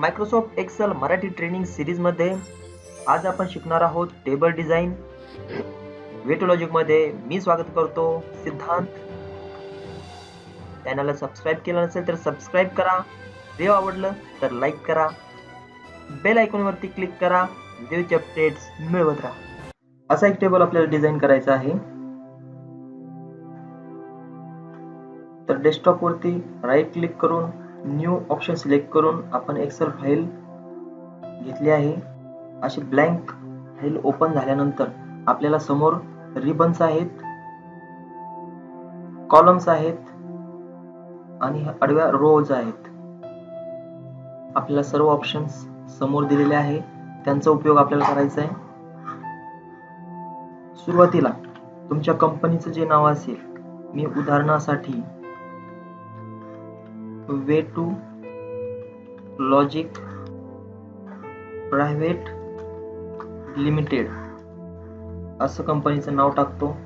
Microsoft Excel Marathi training सिरीजमध्ये आज आपण शिकणार आहोत टेबल डिझाईन वेटोलॉजिकमध्ये मी स्वागत करतो सिद्धांत. चॅनलला सबस्क्राईब केलं नसेल तर सबस्क्राईब करा. व्हिडिओ आवडलं तर लाईक करा. बेल आयकॉनवरती क्लिक करा. व्हिडिओचे अपडेट्स मिळवत राहा. असा एक टेबल आपल्याला डिझाईन करायचा आहे. तर डेस्कटॉप वरती राईट क्लिक करून न्यू ऑप्शन सिलेक्ट करून आपण एक्सेल फाईल घेतली आहे. अशी ब्लँक फाईल ओपन झाल्यानंतर आपल्याला समोर रिबन्स आहेत कॉलम्स आहेत आणि आडव्या रोज आहेत. आपल्याला सर्व ऑप्शन्स समोर दिलेले आहे. त्यांचा उपयोग आपल्याला करायचा आहे. सुरुवातीला तुमच्या कंपनीचं जे नाव असेल मी उदाहरणासाठी way to logic private limited. असं कंपनीचं नाव टाकतो.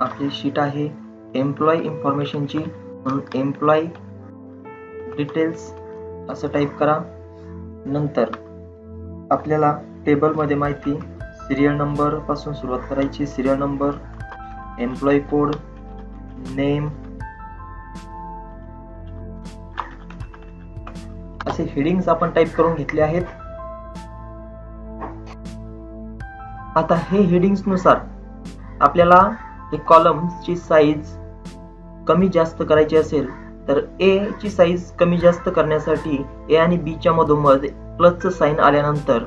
आपली शीट आहे एम्प्लॉय इन्फॉर्मेशनची. म्हणून एम्प्लॉय डिटेल्स असं टाईप करा. नंतर आपल्याला टेबलमध्ये माहिती सिरियल नंबरपासून सुरुवात करायची. Serial number employee code name असे हेडिंग्स आपण टाईप करून घेतले आहेत. आता हे हेडिंग्सनुसार आपल्याला हे कॉलम्सची साईज कमी जास्त करायची असेल तर ए ची साईज कमी जास्त करण्यासाठी ए आणि बी च्या मधोमध प्लसचं साईन आल्यानंतर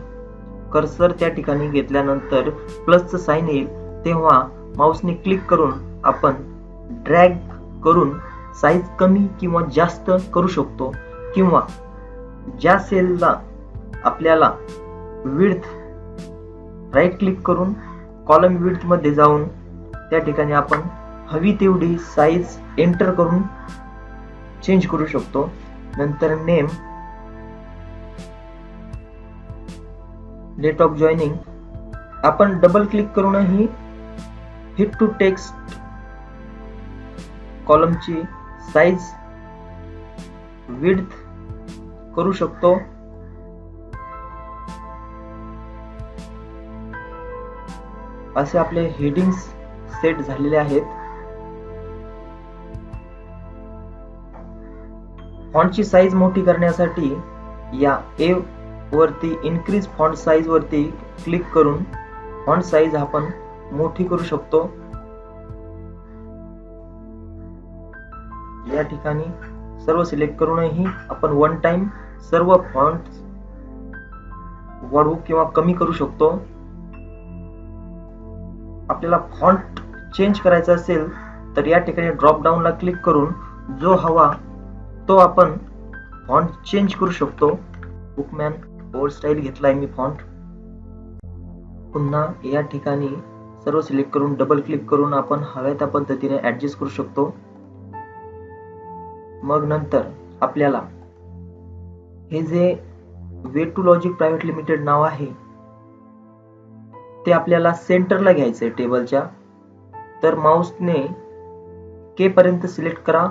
कर्सर त्या ठिकाणी घेतल्यानंतर प्लसचं साईन येईल. तेव्हा माऊसने क्लिक करून आपण ड्रॅग करून साईज कमी किंवा जास्त करू शकतो. किंवा ज्या सेलला आपल्याला विड्थ राईट क्लिक करून कॉलम विड्थमध्ये जाऊन त्या ठिकाणी आपण हवी तेवढी साईज एंटर करून चेंज करू शकतो. नंतर नेम डेट ऑफ जॉईनिंग आपण डबल क्लिक करूनही हिट टू टेक्स्ट कॉलमची साईज विड्थ करू शकतो. असे आपले हेडिंग्स सेट झालेले आहेत. फॉन्टची साईज मोठी करण्यासाठी या ए वरती इन्क्रीज फॉन्ट साईज वरती क्लिक करून फॉन्ट साईज आपण मोठी करू शकतो. या ठिकाणी सर्व सिलेक्ट करूनही आपण वन टाइम सर्व फॉन्ट वाढवू किंवा कमी करू शकतो. आपल्याला फॉन्ट चेंज करायचा असेल तर या ठिकाणी ड्रॉप डाऊनला क्लिक करून जो हवा तो आपण फॉन्ट चेंज करू शकतो. बुकमॅन ओल्ड स्टाईल घेतलाय मी फॉन्ट पुन्हा या ठिकाणी सर्व सिलेक्ट करून डबल क्लिक करून आपण हव्या त्या पद्धतीने ऍडजस्ट करू शकतो. मग नंतर आपल्याला हे जे way to logic private limited नाव आहे ते आपल्याला सेंटरला घ्यायचंय टेबलच्या. तर माऊसने के पर्यंत सिलेक्ट करा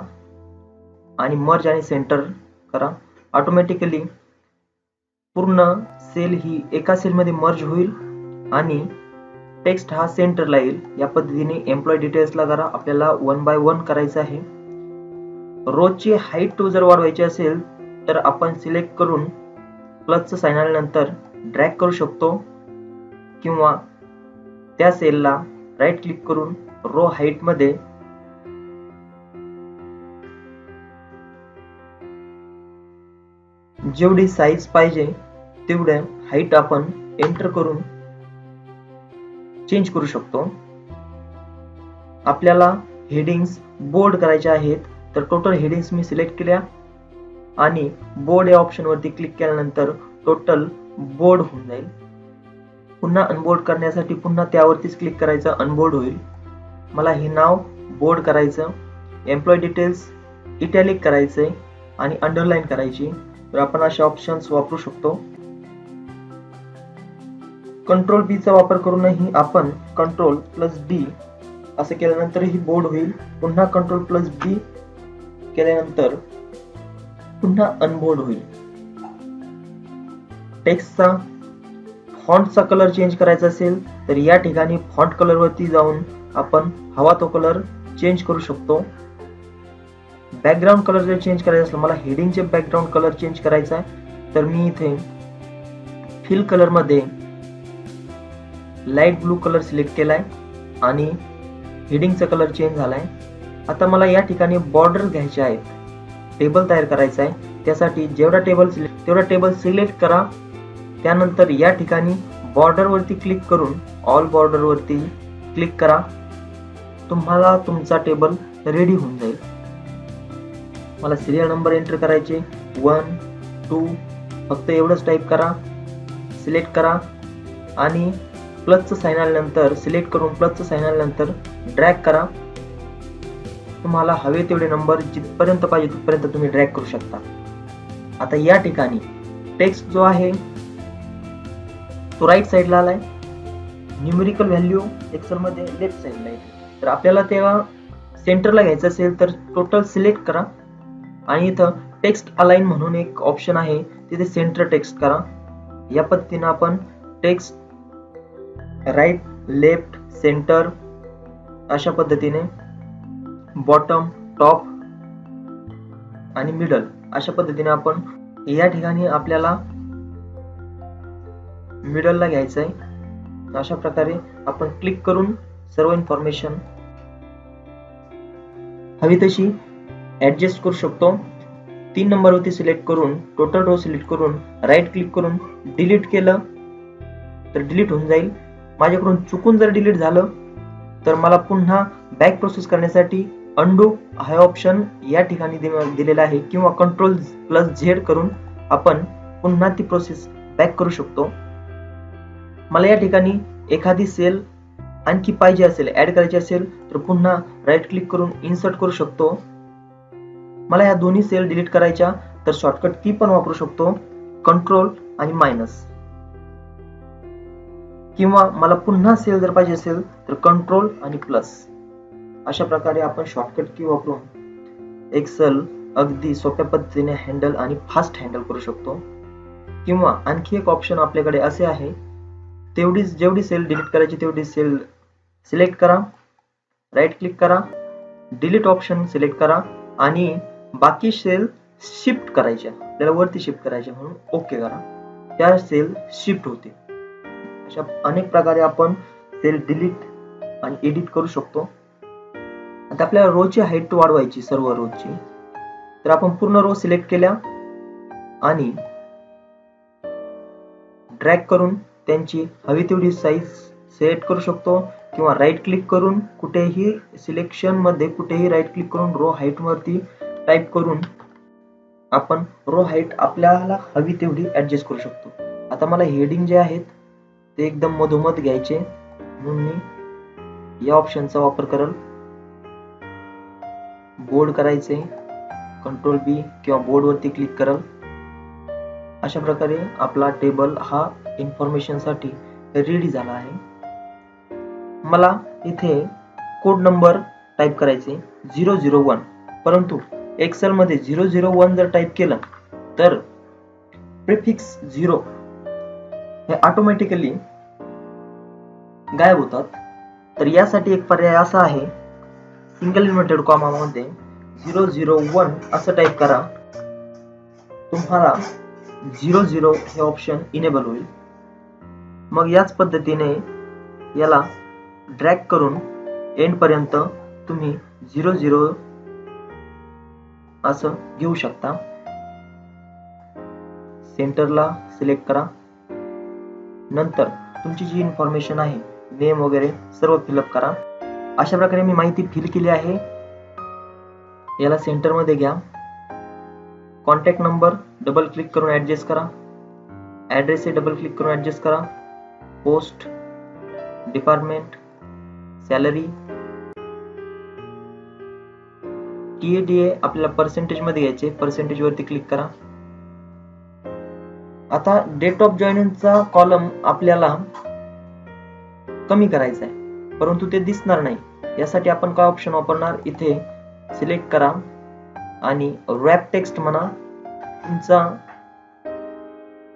आणि मर्ज आणि सेंटर करा. ऑटोमॅटिकली पूर्ण सेल ही एका सेलमध्ये मर्ज होईल आणि टेक्स्ट हा सेंटरला येईल. या पद्धतीने एम्प्लॉय डिटेल्सला जरा आपल्याला वन बाय वन करायचं आहे. रोजची हाईट टू जर वाढवायची असेल तर आपण सिलेक्ट करून प्लसचं साईन आल्यानंतर ड्रॅग करू शकतो. किंवा त्या सेलला राईट क्लिक करून रो हाईटमध्ये जेवढी साईज पाहिजे तेवढ्या हाईट आपण एंटर करून चेंज करू शकतो. आपल्याला हेडिंग्स बोर्ड करायचे आहेत. तर टोटल हेडिंग्स मी सिलेक्ट केल्या. आणि बोर्ड या ऑप्शन वरती क्लिक केल्यानंतर टोटल बोर्ड होऊन जाईल. पुन्हा अनबोर्ड करण्यासाठी पुन्हा त्यावरतीच क्लिक करायचं अनबोर्ड होईल. मला हे नाव बोर्ड करायचं एम्प्लॉय डिटेल्स इटॅलिक करायचे आणि अंडरलाईन करायची. तर आपण असे ऑप्शन्स वापरू शकतो. कंट्रोल बीचा वापर करूनही आपण कंट्रोल प्लस बी असं केल्यानंतरही बोर्ड होईल. पुन्हा कंट्रोल प्लस बी केल्यानंतर पुन्हा अनबोर्ड होईल. टेक्स्टचा फॉन्टचा कलर चेंज करायचा असेल तर या ठिकाणी फॉन्ट कलर वरती जाऊन आपण हवा तो कलर चेंज करू शकतो. बॅकग्राऊंड कलर जर चेंज करायचा असेल मला हेडिंगचे बॅकग्राऊंड कलर चेंज करायचा आहे तर मी इथे फिल कलरमध्ये लाइट ब्लू कलर सिलेक्ट केला आहे आणि हेडिंगचा कलर चेंज झालाय. आता मला या ठिकाणी बॉर्डर घ्यायचे आहेत. टेबल तयार करायचा आहे. त्यासाठी जेवढा टेबल सिलेक्ट तेवढा टेबल सिलेक्ट करा. त्यानंतर या ठिकाणी बॉर्डरवरती क्लिक करून ऑल बॉर्डरवरती क्लिक करा. तुम्हाला तुमचा टेबल रेडी होऊन जाईल. मला सिरियल नंबर एंटर करायचे. वन टू फक्त एवढंच टाईप करा. सिलेक्ट करा. आणि प्लसचं साईन आल्यानंतर सिलेक्ट करून प्लसचं साईन आल्यानंतर ड्रॅग करा. तुम्हाला हवे तेवढे नंबर जिथपर्यंत पाहिजे तिथपर्यंत तुम्ही ड्रॅग करू शकता. आता या ठिकाणी टेक्स्ट जो आहे तो राईट साईडला आलाय. न्युमेरिकल व्हॅल्यू एक्सेल मध्ये लेफ्ट साईडला आहे. तर आपल्याला तेव्हा सेंटरला घ्यायचं असेल तर टोटल सिलेक्ट करा. आणि इथं टेक्स्ट अलाइन म्हणून एक ऑप्शन आहे तिथे सेंटर टेक्स्ट करा. या पद्धतीनं आपण टेक्स्ट राईट लेफ्ट सेंटर अशा पद्धतीने बॉटम टॉप आणि मिडल अशा पद्धतीने आपण या ठिकाणी आपल्याला मिडलला घ्यायचं आहे अशा प्रकारे आपण क्लिक करून सर्व इन्फॉर्मेशन हवी तशी ऍडजस्ट करू शकतो. तीन नंबरवरती सिलेक्ट करून टोटल रो सिलेक्ट करून राईट क्लिक करून डिलीट केलं तर डिलीट होऊन जाईल. माझ्याकडून चुकून जर डिलीट झालं तर मला पुन्हा बॅक प्रोसेस करण्यासाठी अंडू हा ऑप्शन या ठिकाणी दिलेला आहे. किंवा कंट्रोल प्लस झेड करून आपण पुन्हा ती प्रोसेस बॅक करू शकतो. मला या ठिकाणी एखादी सेल आणखी पाहिजे असेल ऍड करायची असेल तर पुन्हा राईट क्लिक करून इन्सर्ट करू शकतो. मला या दोन्ही सेल डिलीट करायच्या तर शॉर्टकट की पण वापरू शकतो. कंट्रोल आणि मायनस किंवा मला पुन्हा सेल जर पाहिजे असेल तर कंट्रोल आणि प्लस अशा प्रकारे आपण शॉर्टकट की वापरून एक्सेल अगदी सोप्या पद्धतीने हँडल आणि फास्ट हँडल करू शकतो. किंवा आणखी एक ऑप्शन आपल्याकडे असे आहे तेवढी जेवढी सेल डिलीट करायची तेवढी सेल सिलेक्ट करा राईट क्लिक करा डिलीट ऑप्शन सिलेक्ट करा आणि बाकी सेल शिफ्ट करायच्या आपल्याला वरती शिफ्ट करायच्या म्हणून ओके करा. त्या सेल शिफ्ट होते. अशा अनेक प्रकारे आपण सेल डिलीट आणि एडिट करू शकतो. आता आपल्याला रोची हाईट वाढवायची सर्व रोची तर आपण पूर्ण रो सिलेक्ट केल्या आणि ड्रॅग करून त्यांची हवी तेवढी साईज सिलेक्ट करू शकतो किंवा राईट क्लिक करून कुठेही सिलेक्शनमध्ये कुठेही राईट क्लिक करून रो हाईट वरती टाईप करून आपण रो हाईट आपल्याला हवी तेवढी ऍडजस्ट करू शकतो. आता मला हेडिंग जे आहेत ते एकदम मधोमध घ्यायचे म्हणून मी या ऑप्शनचा वापर करेल. बोर्ड करायचे कंट्रोल बी किंवा बोर्ड वरती क्लिक करल. अशा प्रकारे आपला टेबल हा इन्फॉर्मेशनसाठी रेडी झाला आहे. मला इथे कोड नंबर टाईप करायचे झिरो झिरो वन परंतु एक्सेल मध्ये झिरो झिरो वन जर टाईप केलं तर प्रिफिक्स झिरो हे ऑटोमॅटिकली गायब होतात. तर यासाठी एक पर्याय असा आहे सिंगल इन्व्हर्टेड कॉमामध्ये झिरो झिरो वन असं टाईप करा. तुम्हाला झिरो झिरो हे ऑप्शन इनेबल होईल. मग याच पद्धतीने याला ड्रॅग करून एंडपर्यंत तुम्ही झिरो झिरो असं घेऊ शकता. सेंटरला सिलेक्ट करा. नंतर तुमची जी इन्फॉर्मेशन आहे नेम वगैरे सर्व फिलअप करा. अशा प्रकारे मी माहिती फिल केली आहे. याला सेंटरमध्ये घ्या. कॉन्टॅक्ट नंबर डबल क्लिक करून ॲडजस्ट करा. ऍड्रेस डबल क्लिक करून ॲडजस्ट करा. पोस्ट डिपार्टमेंट सॅलरी टीए आपल्याला पर्सेंटेजमध्ये घ्यायचे. पर्सेंटेज वरती क्लिक करा. आता डेट ऑफ जॉईनिंगचा कॉलम आपल्याला कमी करायचा आहे. परंतु ते दिसणार नाही. यासाठी आपण काय ऑप्शन वापरणार? इथे सिलेक्ट करा आणि रॅप टेक्स्ट म्हणा. तुमचा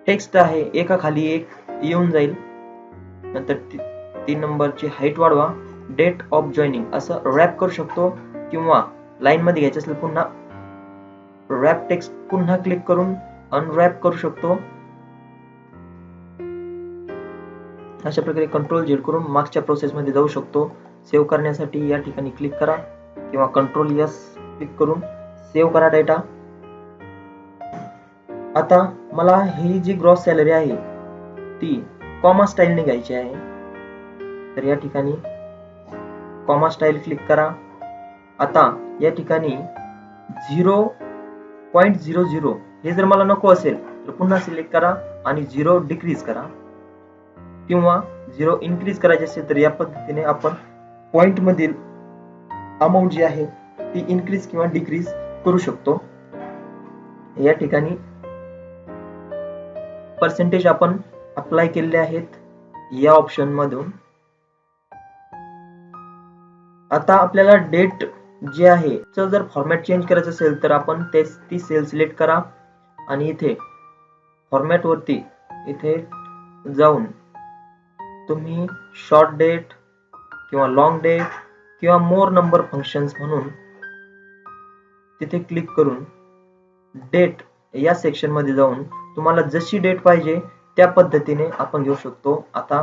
टेक्स्ट आहे एका खाली एक येऊन जाईल. नंतर तीन नंबरची हाईट वाढवा. डेट ऑफ जॉईनिंग असं रॅप करू शकतो किंवा लाईनमध्ये घ्यायचं असेल पुन्हा. रॅप टेक्स्ट पुन्हा क्लिक करून अनरॅप करू शकतो. अशा प्रकारे कंट्रोल झेड करून मागच्या प्रोसेसमध्ये जाऊ शकतो. सेव्ह करण्यासाठी या ठिकाणी क्लिक करा किंवा कंट्रोल यस क्लिक करून सेव्ह करा डेटा आता मला ही जी ग्रॉस सॅलरी आहे ती कॉमा स्टाईलने घ्यायची आहे. तर या ठिकाणी कॉमा स्टाईल क्लिक करा. आता या ठिकाणी झिरो पॉईंट झिरो झिरो हे जर मला नको असेल तर पुन्हा सिलेक्ट करा आणि झिरो डिक्रीज करा. किंवा झिरो इन्क्रीज करायचे असेल तर या पद्धतीने आपण पॉइंट मधील अमाऊंट जी आहे ती इन्क्रीज किंवा डिक्रीज करू शकतो. या ठिकाणी पर्सेंटेज आपण अप्लाय केलेले आहेत या ऑप्शन मधून. आता आपल्याला डेट जे आहे जर फॉर्मॅट चेंज करायचं असेल तर आपण ते ती सेल सिलेक्ट करा आणि इथे फॉर्मॅट वरती इथे जाऊन तुम्ही शॉर्ट डेट किंवा लॉंग डेट किंवा मोर नंबर फंक्शन्स म्हणून तिथे क्लिक करून डेट या सेक्शनमध्ये जाऊन तुम्हाला जशी डेट पाहिजे त्या पद्धतीने आपण घेऊ शकतो. आता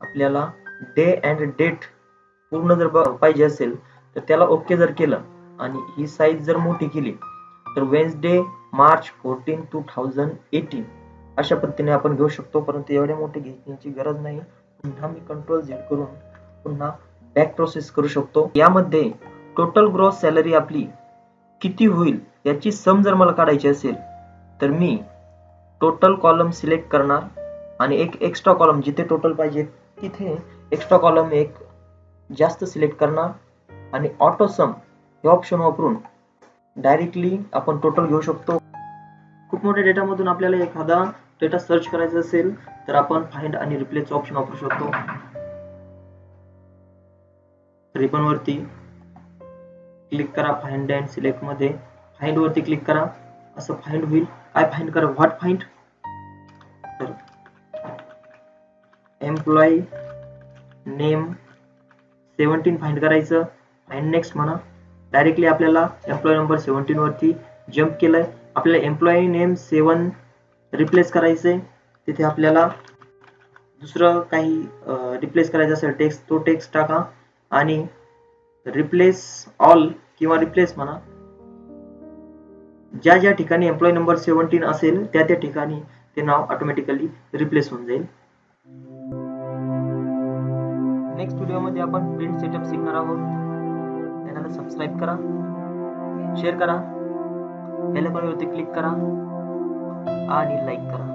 आपल्याला डे अँड डेट पूर्ण जर पाहिजे असेल तर त्याला ओके जर केलं आणि ही साईज जर मोठी केली तर Wednesday March fourteen two thousand eighteen अशा पद्धतीने आपण घेऊ शकतो. परंतु एवढे मोठे घेण्याची गरज नाही. पुन्हा मी कंट्रोल झेड करून पुन्हा बॅक प्रोसेस करू शकतो. यामध्ये टोटल ग्रॉस सॅलरी आपली किती होईल याची सम जर मला काढायची असेल तर मी टोटल कॉलम सिलेक्ट करणार आणि एक एक्स्ट्रा कॉलम जिथे टोटल पाहिजे तिथे एक्स्ट्रा कॉलम एक जास्त सिलेक्ट करणार आणि ऑटो सम हे ऑप्शन वापरून डायरेक्टली आपण टोटल घेऊ शकतो. खूप मोठ्या डेटामधून आपल्याला एखादा डेटा सर्च करायचा असेल तर आपण फाइंड आणि रिप्लेस ऑप्शन वापरू शकतो. रिबन वरती क्लिक करा फाइंड अँड सिलेक्टमध्ये. फाइंड वरती क्लिक करा. असं फाइंड होईल. काय फाइंड करा? व्हॉट फाइंड तर एम्प्लॉई नेम सेवन्टीन फाइंड करायचं. फाइंड नेक्स्ट म्हणा डायरेक्टली आपल्याला एम्प्लॉई नंबर सेवन्टीन वरती जम्प केलंय. आपल्याला एम्प्लॉई नेम सेवन रिप्लेस करायचंय तिथे आपल्याला दुसरं काही रिप्लेस करायचं असेल टेक्स्ट तो टेक्स्ट टाका आणि रिप्लेस ऑल किंवा रिप्लेस म्हणा. ज्या ज्या ठिकाणी एम्प्लॉई नंबर सेवन्टीन असेल त्या त्या ठिकाणी ते नाव ऑटोमॅटिकली रिप्लेस होऊन जाईल. नेक्स्ट व्हिडिओमध्ये आपण प्रिंट सेटअप शिकणार आहोत. चॅनलला सबस्क्राईब करा शेअर करा बेल वरती क्लिक करा. आणि लाईक करा